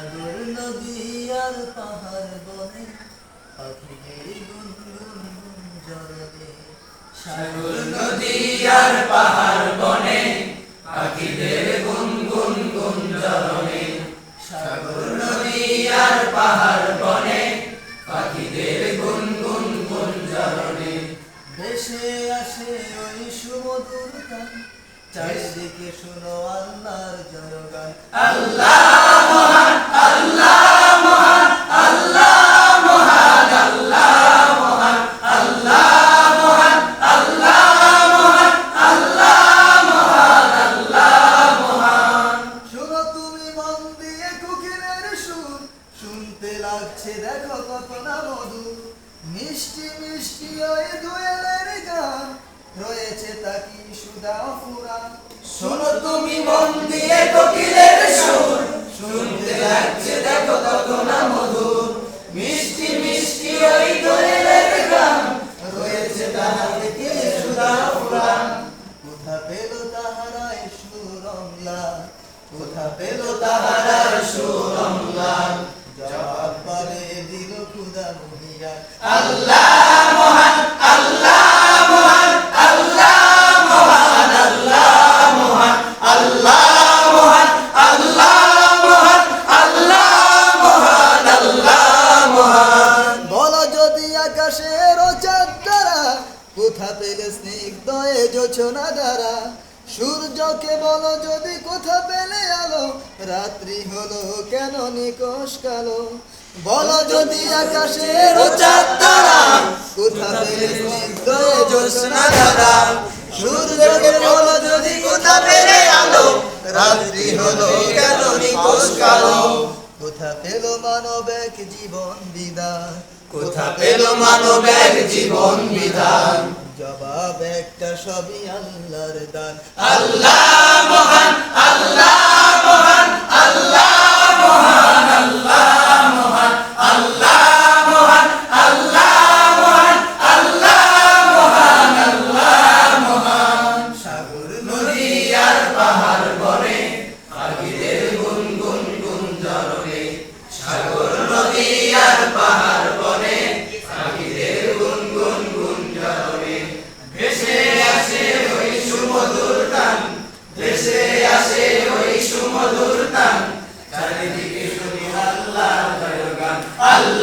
সাগর নদী আর পাহাড় বনে পাখিদের গুনগুন জরনে সাগর নদী আর পাহাড় বনে, পাখিদের গুনগুন গুঞ্জরণে সাগর নদী আর পাহাড় বনে, পাখিদের গুনগুন গুঞ্জরণে দেশে আসে ওই সুমধুর গান চারিদিকে শুনো আল্লাহর জনগান আল্লাহ আল্লাহ শুনতে লাগছে দেখো কত না মধুর। তাকি সুদা ফুরা? শোনো তুমি মন দিয়ে কোকিলের সুর। শুনতে লাগছে দেখো কত না মধুর। মিষ্টি মিষ্টি ওই দোয়েলের গান। রয়েছে তাহার থেকে সুধা ফুরান কোথা পেল তাহারায় সুরমলা কোথা পেল তাহারার পেলে স্নিগ্ধ এ দ্বারা। সূর্যকে বলো যদি কোথা পেলে আলো, রাত্রি হলো কেন নিকশ কালো? বলো যদি আকাশের কোথা পেলে স্নিগ্ধ এ দ্বারা। সূর্যকে বলো যদি কোথা পেলে আলো, রাত্রি হলো কেন নিকশ কালো? কোথা পেল মানব এক জীবন বিদান কোথা পেল মানবের জীবন বিধান। জবাব একটা সবই আল্লাহর দান। আল্লাহ মহান আল্লাহ 아